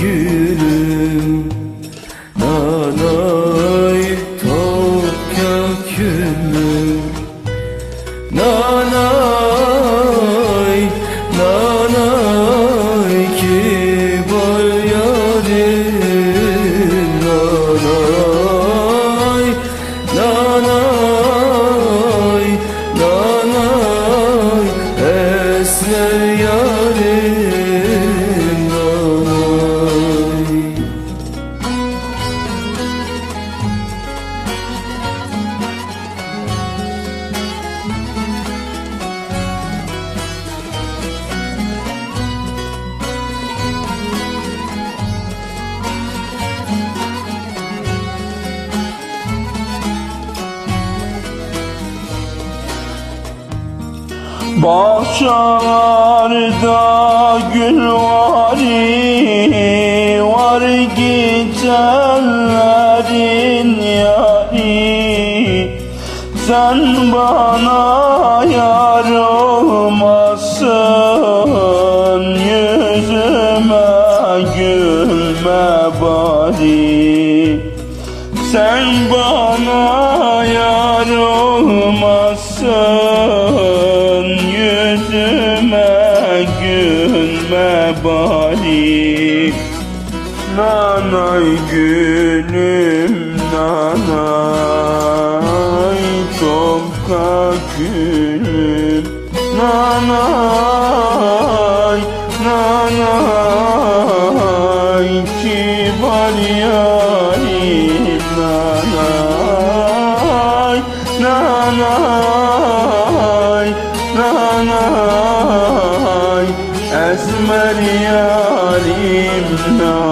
gülüm. Nanay tokya külüm Nanay, nanay kibar yarim. Nanay, nanay, nanay esmer yarim Bahçelerde gül var Var gecelerin yari. Sen bana yar olmasın Yüzüme gülme bari. Sen bana yar gülme bari Nanay gülüm nanay Topka gülüm nanay Nanay. Kibar yarim nanay Nanay yarim nanay